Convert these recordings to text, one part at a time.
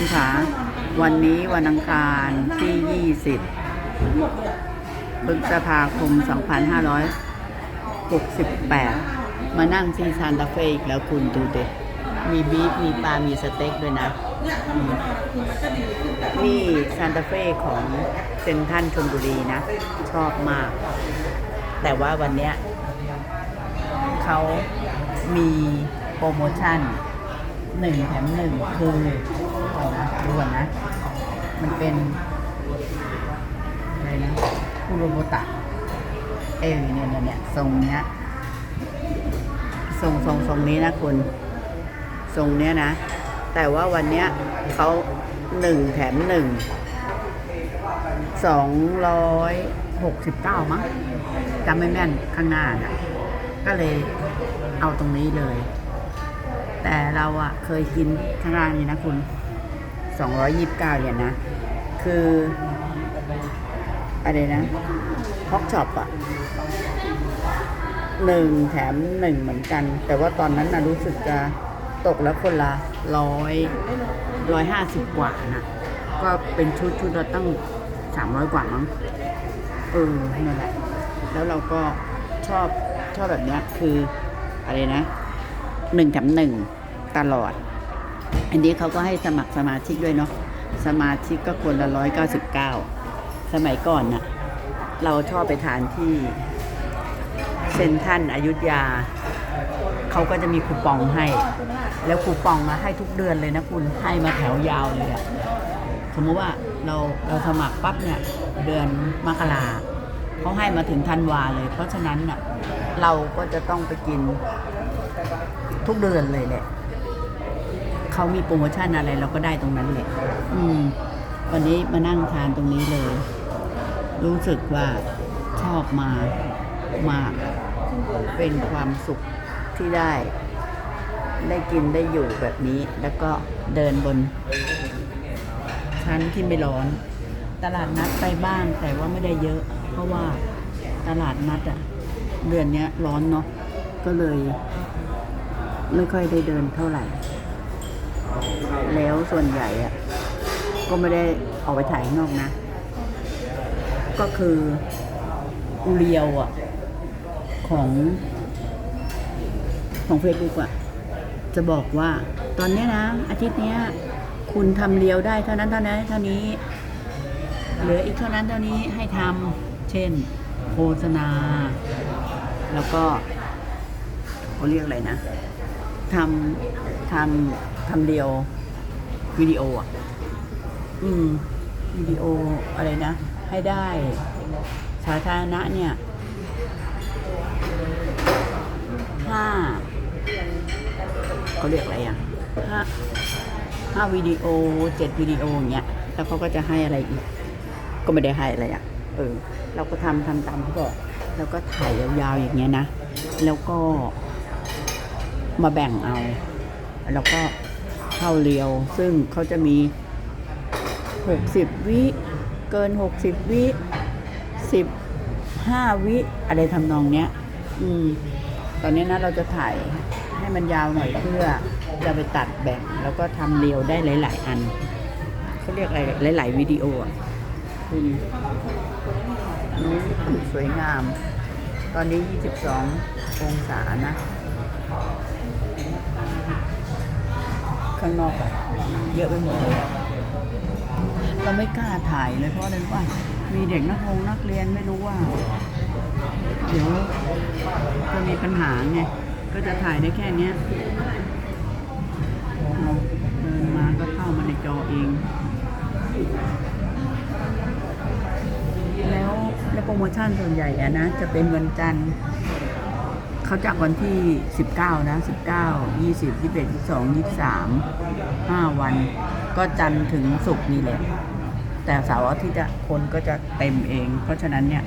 คุณขาวันนี้วันอังคารที่ 20พฤษภาคม 2568 มานั่งที่ซานตาเฟอีกแล้วคุณดูเดิมีบีฟมีปลา มีสเต็กด้วยนะ นี่ซานตาเฟของเซนทันชลบุรีนะ ชอบมาก แต่ว่าวันเนี้ยเขามีโปรโมชั่นหนึ่งแถมหนึ่งคือ ดูก่อนนะ มันเป็นอะไรนะคุโรโบตะ เออเนี่ยเนี่ยเนี่ยทรงเนี้ยทรงทรงทรงนี้นะคุณทรงเนี้ยนะ แต่ว่าวันเนี้ยเขาหนึ่งแถมหนึ่งสองร้อยหกสิบเก้ามั้งจำไม่แม่นข้างหน้าน่ะก็เลยเอาตรงนี้เลย แต่เราอะเคยกินข้างล่างนี่นะคุณ สองร้อยยี่สิบเก้าเหรียญนะ คืออะไรนะฮอกช็อปอะหนึ่งแถมหนึ่งเหมือนกัน แต่ว่าตอนนั้นนะรู้สึกจะตกแล้วคนละร้อยร้อยห้าสิบกว่านะก็เป็นชุดชุดละตั้งสามร้อยกว่ามั้งเออนั่นแหละ แล้วเราก็ชอบชอบแบบเนี้ยคืออะไรนะหนึ่งแถมหนึ่งตลอด อันนี้เขาก็ให้สมัครสมาชิกด้วยเนาะสมาชิกก็คนละร้อยเก้าสิบเก้าสมัยก่อนน่ะ เราชอบไปทานที่เซนทันอยุธยา เขาก็จะมีคูปองให้ แล้วคูปองมาให้ทุกเดือนเลยนะคุณให้มาแถวยาวเลยอะสมมติว่าเราเราสมัครปั๊บเนี่ยเดือนมกราเขาให้มาถึงธันวาเลย เพราะฉะนั้นน่ะเราก็จะต้องไปกินทุกเดือนเลยแหละ เขามีโปรโมชั่นอะไรเราก็ได้ตรงนั้นแหละอืม วันนี้มานั่งทานตรงนี้เลย รู้สึกว่าชอบมามาก เป็นความสุขที่ได้ ได้กินได้อยู่แบบนี้ แล้วก็เดินบน ชั้นที่ไม่ร้อน ตลาดนัดไปบ้างแต่ว่าไม่ได้เยอะ เพราะว่าตลาดนัดอะเดือนนี้ร้อนเนาะก็เลย ไม่ค่อยได้เดินเท่าไหร่ แล้วส่วนใหญ่อะก็ไม่ได้ออกไปถ่ายนอกนะ ก็คือเรียวอะของของเฟซบุ๊กอะจะบอกว่าตอนเนี้ยนะ อาทิตย์เนี้ยคุณทำเรียวได้เท่านั้นเท่านั้นเท่านี้ เหลืออีกเท่านั้นเท่านี้ให้ทำเช่น โฆษณา แล้วก็เขาเรียกอะไรนะทำทำ ทำเรียววิดีโออะ อืมวิดีโออะไรนะ ให้ได้สาธารณะเนี่ยห้าเขาเรียกอะไรอะห้าห้าวิดีโอเจ็ดวิดีโออย่างเงี้ยแล้วเขาก็จะให้อะไรอีก ก็ไม่ได้ให้อะไรอะ เออ เราก็ทำทำตามเขาบอกแล้วก็ถ่ายยาวๆอย่างเงี้ยนะ แล้วก็มาแบ่งเอา แล้วก็ ข้าเรียว ซึ่งเขาจะมีหกสิบวิ เกินหกสิบวิสิบห้าวิ อะไรทำนองเนี้ย อืม ตอนนี้นะเราจะถ่ายให้มันยาวหน่อยเพื่อจะไปตัดแบ่งแล้วก็ทำเรียวได้หลาย ๆ อันเขาเรียกอะไรหลาย ๆ วิดีโออะคุณนี่สวยงาม ตอนนี้ 22 องศานะ ข้างนอกอะเยอะไปหมดเลยเราไม่กล้าถ่ายเลยเพราะอะไรรู้ว่า มีเด็กนักเรียนนักเรียนไม่รู้ว่า เดี๋ยวจะมีปัญหาไงก็จะถ่ายได้แค่เนี้ยเราเดินมาก็เข้ามาในจอเอง แล้วและโปรโมชั่นส่วนใหญ่อะนะ จะเป็นวันจันทร์ เขาจัดวันที่ 19 นะ 19 20 21 22 23 5 วัน ก็จันทร์ถึงศุกร์นี่แหละ แต่เสาร์อาทิตย์อะคนก็จะเต็มเอง เพราะฉะนั้นเนี่ย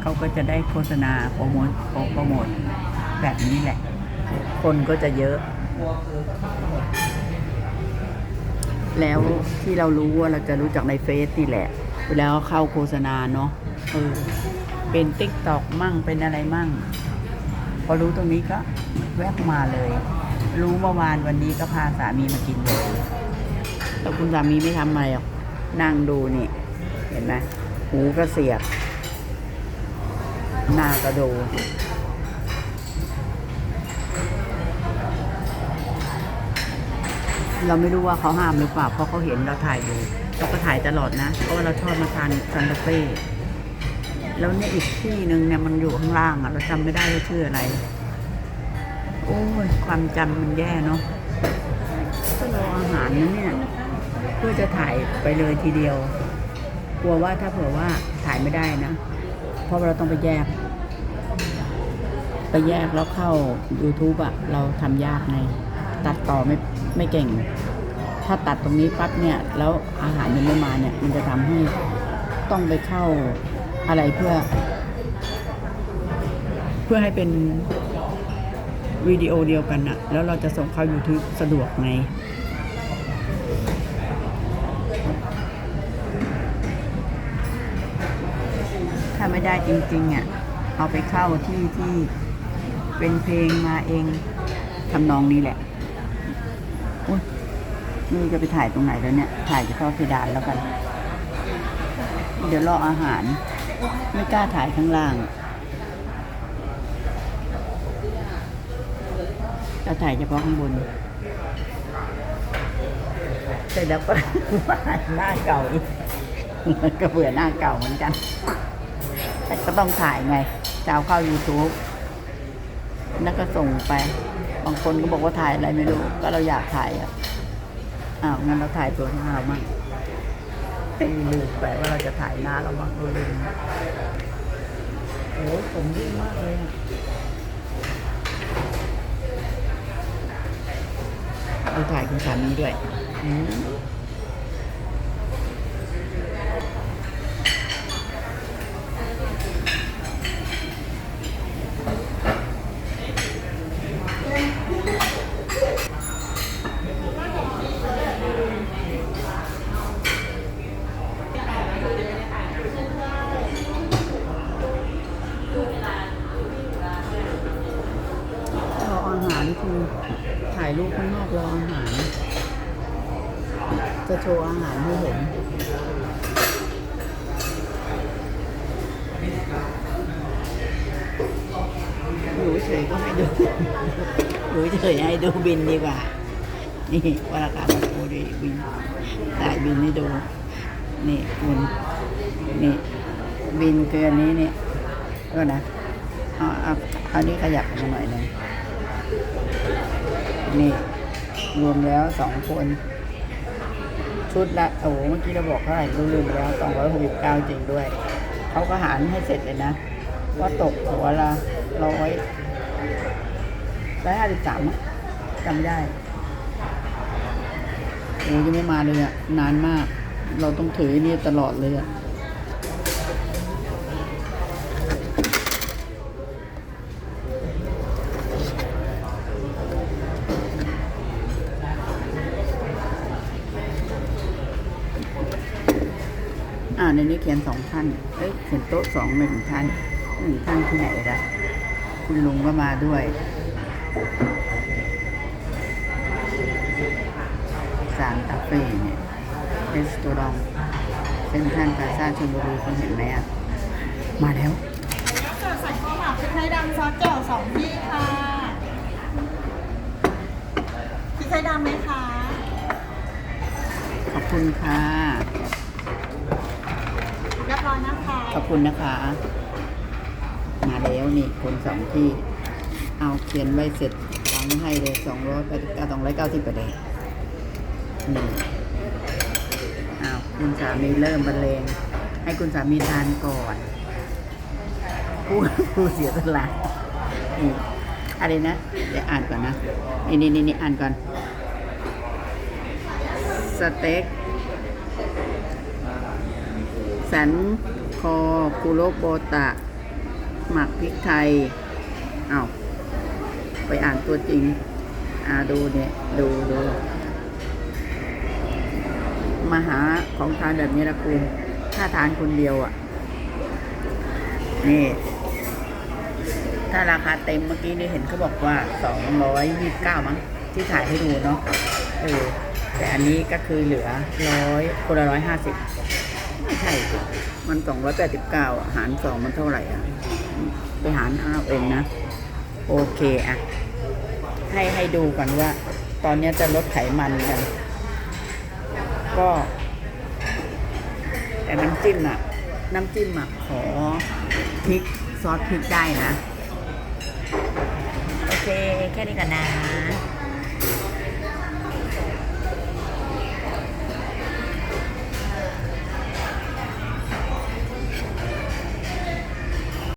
เขาก็จะได้โฆษณาโปรโมทโปรโมทแบบนี้แหละ คนก็จะเยอะ แล้วที่เรารู้ว่าเราจะรู้จักในเฟซนี่แหละแล้วเข้าโฆษณาเนาะเออเป็นติ๊กตอกมั่งเป็นอะไรมั่ง พอรู้ตรงนี้ก็แวบมาเลย รู้เมื่อวานวันนี้ก็พาสามีมากินเลยแต่คุณสามีไม่ทำอะไรหรอกนั่งดูนี่ เห็นไหมหูก็เสียบ หน้าก็ดูเราไม่รู้ว่าเขาห้ามหรือเปล่าเพราะเขาเห็นเราถ่ายอยู่เราก็ถ่ายตลอดนะ เพราะว่าเราชอบมาทานซันตาเฟ่ แล้วเนี่ยอีกที่หนึ่งเนี่ยมันอยู่ข้างล่างอะเราจำไม่ได้ว่าชื่ออะไร โอ้ยความจำมันแย่เนาะก็รออาหารนะเนี่ยเพื่อจะถ่ายไปเลยทีเดียว กลัวว่าถ้าเผื่อว่าถ่ายไม่ได้นะ เพราะเราต้องไปแยก ไปแยกแล้วเข้า YouTube อะเราทำยากไงตัดต่อไม่ไม่เก่ง ถ้าตัดตรงนี้ปั๊บเนี่ย แล้วอาหารยังไม่มาเนี่ย มันจะทำให้ต้องไปเข้า อะไรเพื่อ เพื่อให้เป็นวิดีโอเดียวกันอะแล้วเราจะส่งเข้า YouTube สะดวกไงถ้าไม่ได้จริงๆอะเอาไปเข้าที่ที่เป็นเพลงมาเองทำนองนี้แหละอุ๊ยนี่จะไปถ่ายตรงไหนแล้วเนี่ย ถ่ายเฉพาะเพดานแล้วกัน เดี๋ยวรออาหาร ไม่กล้าถ่ายข้างล่างจะถ่ายเฉพาะข้างบนเสร็จแล้วก็หน้าเก่ากก็เบื่อหน้าเก่าเหมือนกัน แต่ก็ต้องถ่ายไงจะเอาเข้า YouTube แล้วก็ส่งไป บางคนก็บอกว่าถ่ายอะไรไม่รู้ ก็เราอยากถ่ายอะอ้าวงั้นเราถ่ายตัวหน้าเรามั่ง ไม่ลืมไปว่าเราจะถ่ายหน้าเรามั่งเราลืมโอ้ยผมดีมากเลยอะเราถ่ายคุณสามีด้วย อืม รออาหารคือถ่ายรูปข้างนอกรออาหาร จะโชว์อาหารให้เห็นอยู่เฉยก็ให้ดูอยู่เฉยให้ดูบินดีกว่า นี่วราคามาโูดีบินถ่ายบินให้ดู นี่คุณนี่ บินคืออันนี้เนี่ยก็นะเอาเอาเอานี้ขยับมาหน่อยหนึ่งนี่ รวมแล้วสองคน ชุดละโอ้โหเมื่อกี้เราบอกเท่าไหร่ลืมไปแล้วสองร้อยหกสิบเก้าจริงด้วย เขาก็หารให้เสร็จเลยนะว่าตกหัวละร้อยร้อยห้าสิบสามจำไม่ได้โอ้ยังไม่มาเลยอะ นานมาก เราต้องถือนี่ตลอดเลยอะ ในนี้เขียนสองท่านเอ้ยเขียนโต๊ะสองหนึ่งท่านหนึ่งท่านที่ไหนละคุณลุงก็มาด้วยสามตาเฟ่เนี่ยเรสตอรองเซ็นทรัลพลาซ่าชลบุรีคุณเห็นไหมอะ มาแล้วเสิร์ฟใส่ข้าวหมักพริกไทยดำซอสเจียวสองที่ค่ะพริกไทยดำไหมคะ ขอบคุณค่ะ เรียบร้อยนะคะ ขอบคุณนะคะ มาแล้วนี่คนสองที่ เอาเขียนไว้เสร็จวางให้เลยสองร้อยแปดสิบเก้าสองร้อยเก้าสิบกว่าเดนี่อ้าวคุณสามีเริ่มบรรเลงให้คุณสามีทานก่อนผู้ผู้เสียสละนี่อะไรนะ เดี๋ยวอ่านก่อนนะ นี่นี่นี่นี่อ่านก่อน สเต็กสัน คอคุโรโบตะ หมักพริกไทยเอาไปอ่านตัวจริง อ่าดูเนี่ย ดูดูมาหาของทานแบบนี้ละคุณถ้าทานคนเดียวอะ่ะ นี่ ถ้าราคาเต็มเมื่อกี้นี่เห็นเขาบอกว่าสองร้อยยี่สิบเก้ามั้ง ที่ถ่ายให้ดูเนาะเออแต่อันนี้ก็คือเหลือร้อยคนละร้อยห้าสิบ ใช่สิมันสองร้อยแปดสิบเก้าหารสองมันเท่าไหร่อะ ไปหารเอาเองนะ โอเคอะ ให้ให้ดูกันว่า ตอนนี้จะลดไขมันกัน ก็ แต่น้ำจิ้มอะ น้ำจิ้มอะ ขอพริกซอสพริกได้นะ โอเค แค่นี้ก่อนนะ